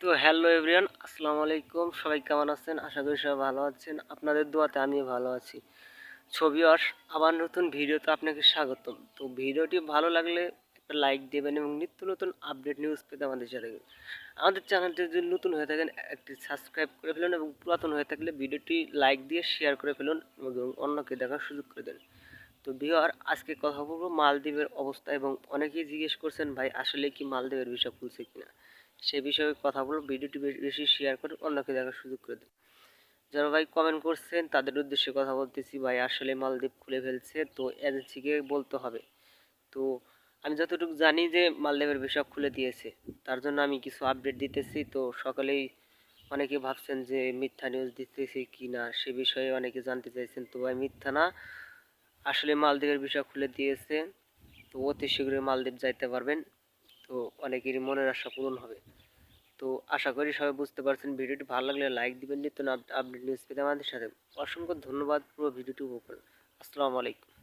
তো hello everyone, আসসালামু আলাইকুম। সবাই কেমন আছেন? আশা করি সবাই ভালো আছেন। আপনাদের দোয়াতে আমিও ভালো আছি। ছবি আবার নতুন ভিডিওতে আপনাকে স্বাগতম। তো ভিডিওটি ভালো লাগলে একটা লাইক দেবেন এবং নিত্য নতুন আপডেট নিউজ পেতে আমাদের চ্যানেল আমাদের চ্যানেলটি যদি নতুন হয়ে থাকেন, একটি সাবস্ক্রাইব করে ফেলুন এবং পুরাতন হয়ে থাকলে ভিডিওটি লাইক দিয়ে শেয়ার করে ফেলুন এবং অন্যকে দেখার সুযোগ করে দেন। তো বিহার আজকে কথা বলব মালদ্বীপের অবস্থা এবং অনেকেই জিজ্ঞেস করছেন, ভাই, আসলে কি মালদ্বীপের বিষয় খুলছে কিনা? সে বিষয়ে কথা বলব ভিডিওটি বেশি বেশি শেয়ার করে অন্যকে দেখার সুযোগ করে দেন যারা ভাই কমেন্ট করছেন, তাদের উদ্দেশ্যে কথা বলতেছি, ভাই আসলে মালদ্বীপ খুলে ফেলছে, তো এজেন্সিকে বলতে হবে। তো আমি যতটুকু জানি যে মালদ্বীপের বিষয় খুলে দিয়েছে, তার জন্য আমি কিছু আপডেট দিতেছি। তো সকালেই অনেকে ভাবছেন যে মিথ্যা নিউজ দিতেছি কি না সে বিষয়ে অনেকে জানতে চাইছেন। তো ভাই মিথ্যা না, আসলে মালদ্বীপের বিষয় খুলে দিয়েছে, তো অতি শীঘ্রই মালদ্বীপ যাইতে পারবেন। তো অনেকেরই মনের আশা পূরণ হবে। তো আশা করি সবাই বুঝতে পারছেন ভিডিওটি ভালো লাগলে লাইক দিবেন, নিত্য আপডেট নিউজ পেতে আমাদের সাথে। অসংখ্য ধন্যবাদ পুরো ভিডিওটি উপভোগ আসসালামু আলাইকুম।